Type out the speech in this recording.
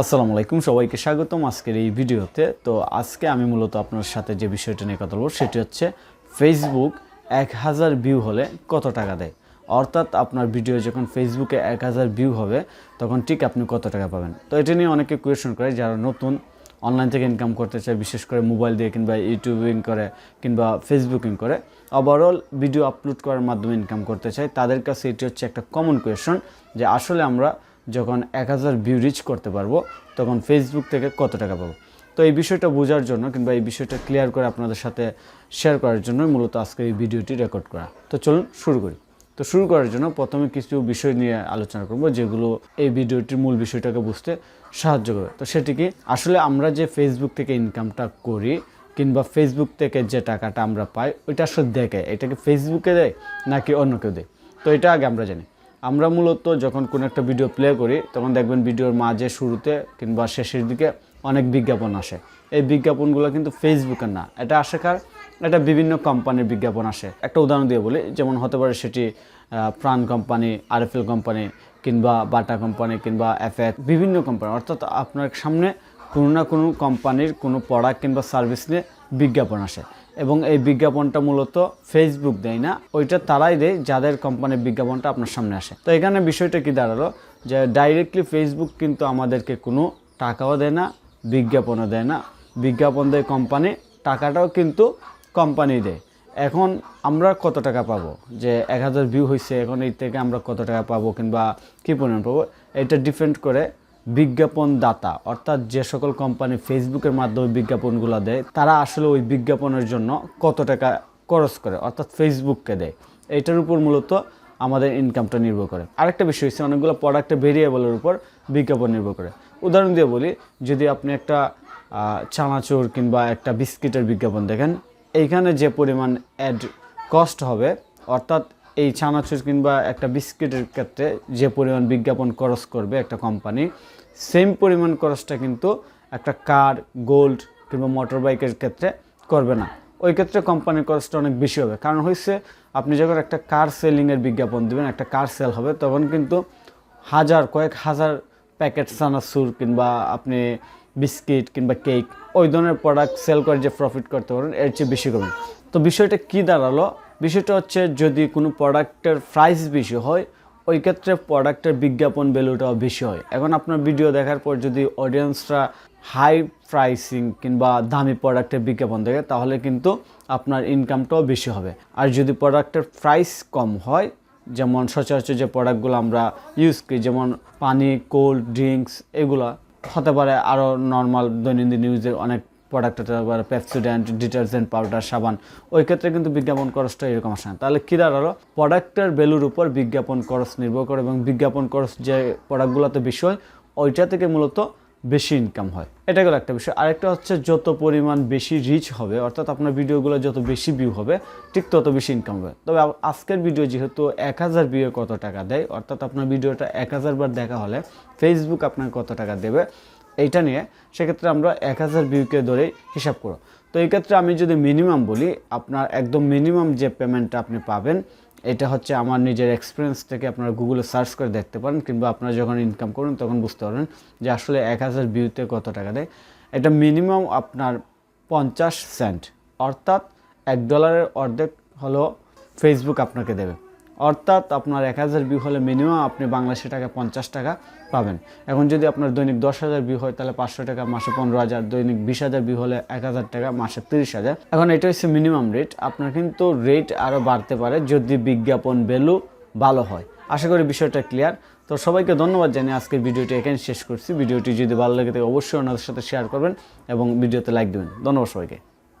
আসসালামু আলাইকুম। সবাইকে স্বাগতম আজকের এই ভিডিওতে। তো আজকে আমি মূলত আপনার সাথে যে বিষয়টা নিয়ে কথা বলব, সেটি হচ্ছে ফেসবুক এক হাজার ভিউ হলে কত টাকা দেয়? অর্থাৎ আপনার ভিডিও যখন ফেসবুকে এক হাজার ভিউ হবে, তখন ঠিক আপনি কত টাকা পাবেন? তো এটা নিয়ে অনেকে কোয়েশন করে, যারা নতুন অনলাইন থেকে ইনকাম করতে চায়, বিশেষ করে মোবাইল দিয়ে কিংবা ইউটিউবিং করে কিংবা ফেসবুকিং করে ওভারঅল ভিডিও আপলোড করার মাধ্যমে ইনকাম করতে চায়, তাদের কাছে এটি হচ্ছে একটা কমন কোয়েশন যে আসলে আমরা যখন এক হাজার ভিউ রিচ করতে পারব, তখন ফেসবুক থেকে কত টাকা পাবো? তো এই বিষয়টা বোঝার জন্য কিংবা এই বিষয়টা ক্লিয়ার করে আপনাদের সাথে শেয়ার করার জন্যই মূলত আজকে এই ভিডিওটি রেকর্ড করা। তো চলুন শুরু করি। তো শুরু করার জন্য প্রথমে কিছু বিষয় নিয়ে আলোচনা করব, যেগুলো এই ভিডিওটির মূল বিষয়টাকে বুঝতে সাহায্য করবে। তো সেটি কি? আসলে আমরা যে ফেসবুক থেকে ইনকামটা করি কিংবা ফেসবুক থেকে যে টাকাটা আমরা পাই, ওইটা আসলে দেখে এটাকে ফেসবুকে দেয় নাকি অন্য কেউ দেয়? তো এটা আগে আমরা জানি। আমরা মূলত যখন কোনো একটা ভিডিও প্লে করি, তখন দেখবেন ভিডিওর মাঝে, শুরুতে কিংবা শেষের দিকে অনেক বিজ্ঞাপন আসে। এই বিজ্ঞাপনগুলো কিন্তু ফেসবুকের না, এটা আসে কার? এটা বিভিন্ন কোম্পানির বিজ্ঞাপন আসে। একটা উদাহরণ দিয়ে বলি, যেমন হতে পারে সেটি প্রাণ কোম্পানি আরএফএল কোম্পানি কিংবা বাটা কোম্পানি কিংবা এফএক বিভিন্ন কোম্পানি অর্থাৎ আপনার সামনে কোনো না কোনো কোম্পানির কোনো প্রোডাক্ট কিংবা সার্ভিস নিয়ে বিজ্ঞাপন আসে। এবং এই বিজ্ঞাপনটা মূলত ফেসবুক দেয় না। ওইটা তারাই দেয় যাদের কোম্পানির বিজ্ঞাপনটা আপনার সামনে আসে। তো এখানে বিষয়টা কি দাঁড়াল? যে ডাইরেক্টলি ফেসবুক কিন্তু আমাদেরকে কোনো টাকাও দেয় না, বিজ্ঞাপনও দেয় না। বিজ্ঞাপন দেয় কোম্পানি টাকাটাও কিন্তু কোম্পানি দেয়। এখন আমরা কত টাকা পাবো? যে এক হাজার ভিউ হয়েছে এখন এই থেকে আমরা কত টাকা পাবো কিংবা কী পরিমাণ পাবো? এটা ডিপেন্ড করে বিজ্ঞাপন দাতা অর্থাৎ যে সকল কোম্পানি ফেসবুকের মাধ্যমে বিজ্ঞাপনগুলো দেয়, তারা আসলে ওই বিজ্ঞাপনের জন্য কত টাকা খরচ করে, অর্থাৎ ফেসবুককে দেয়। এটার উপর মূলত আমাদের ইনকামটা নির্ভর করে। আরেকটা বিষয় হচ্ছে অনেকগুলো প্রোডাক্টের ভেরিয়েবলের উপর বিজ্ঞাপন নির্ভর করে। উদাহরণ দিয়ে বলি, যদি আপনি একটা চানাচুর কিংবা একটা বিস্কিটের বিজ্ঞাপন দেখেন, এইখানে যে পরিমাণ অ্যাড কস্ট হবে, অর্থাৎ এই চানাচুর কিংবা একটা বিস্কিটের ক্ষেত্রে যে পরিমাণ বিজ্ঞাপন খরচ করবে একটা কোম্পানি সেম পরিমাণ খরচটা কিন্তু একটা কার গোল্ড কিংবা মোটর বাইকের ক্ষেত্রে করবে না। ওই ক্ষেত্রে কোম্পানির খরচটা অনেক বেশি হবে। কারণ হচ্ছে আপনি যখন একটা কার সেলিংয়ের বিজ্ঞাপন দেবেন, একটা কার সেল হবে, তখন কিন্তু হাজার, কয়েক হাজার প্যাকেট সানাসুর কিংবা আপনি বিস্কিট কিংবা কেক ওই ধরনের প্রোডাক্ট সেল করে যে প্রফিট করতে পারেন এর চেয়ে বেশি করবেন। তো বিষয়টা কী দাঁড়াল? বিষয়টা হচ্ছে যদি কোনো প্রোডাক্টের প্রাইস বেশি হয়, ওই ক্ষেত্রে প্রোডাক্টের বিজ্ঞাপন ভ্যালুটাও বেশি হয়। এখন আপনার ভিডিও দেখার পর যদি অডিয়েন্সরা হাই প্রাইসিং কিংবা দামি প্রোডাক্টের বিজ্ঞাপন দেখে, তাহলে কিন্তু আপনার ইনকামটাও বেশি হবে। আর যদি প্রোডাক্টের প্রাইস কম হয়, যেমন সচরাচর যে প্রোডাক্টগুলো আমরা ইউজ করি, যেমন পানি কোল্ড ড্রিঙ্কস এগুলো, হতে পারে আরও নর্মাল দৈনন্দিন ইউজের অনেক প্রোডাক্ট হতে পারে পেপসিডেন্ট ডিটারজেন্ট পাউডার সাবান, ওই ক্ষেত্রে কিন্তু বিজ্ঞাপন খরচটা এরকম আসে না। তাহলে কী দাঁড়াল? প্রোডাক্টের ভ্যালুর উপর বিজ্ঞাপন খরচ নির্ভর করে এবং বিজ্ঞাপন খরচ যে প্রোডাক্টগুলোতে বেশি হয়, ওইটা থেকে মূলত বেশি ইনকাম হয়। এটা গেল একটা বিষয়। আরেকটা হচ্ছে যত পরিমাণ বেশি রিচ হবে, অর্থাৎ আপনার ভিডিওগুলো যত বেশি ভিউ হবে, ঠিক তত বেশি ইনকাম হবে। তবে আজকের ভিডিও যেহেতু এক হাজার ভিউ কত টাকা দেয়, অর্থাৎ আপনার ভিডিওটা এক হাজার বার দেখা হলে ফেসবুক আপনার কত টাকা দেবে? এইটা নিয়ে সেক্ষেত্রে আমরা এক হাজার ভিউকে ধরেই হিসাব করো। তো এই ক্ষেত্রে আমি যদি মিনিমাম বলি, আপনার একদম মিনিমাম যে পেমেন্টটা আপনি পাবেন, এটা হচ্ছে আমার নিজের এক্সপিরিয়েন্স থেকে আপনারা গুগলে সার্চ করে দেখতে পারেন, কিংবা আপনারা যখন ইনকাম করুন তখন বুঝতে পারবেন যে আসলে এক হাজার ভিউতে কত টাকা দেয়। এটা মিনিমাম আপনার পঞ্চাশ সেন্ট অর্থাৎ এক ডলারের অর্ধেক হলো ফেসবুক আপনাকে দেবে। অর্থাৎ আপনার এক হাজার ভিউ হলে মিনিমাম আপনি বাংলাদেশি টাকা পঞ্চাশ টাকা পাবেন। এখন যদি আপনার দৈনিক দশ হাজার ভিউ হয়, তাহলে পাঁচশো টাকা, মাসে পনেরো হাজার, দৈনিক বিশ হাজার ভিউ হলে এক হাজার টাকা, মাসে তিরিশ হাজার। এখন এটা হচ্ছে মিনিমাম রেট আপনার কিন্তু রেট আরও বাড়তে পারে যদি বিজ্ঞাপন ভ্যালু ভালো হয়। আশা করি বিষয়টা ক্লিয়ার তো সবাইকে ধন্যবাদ জানিয়ে আজকের ভিডিওটি এখানে শেষ করছি। ভিডিওটি যদি ভালো লাগে থাকে, অবশ্যই ওনাদের সাথে শেয়ার করবেন এবং ভিডিওতে লাইক দেবেন। ধন্যবাদ সবাইকে।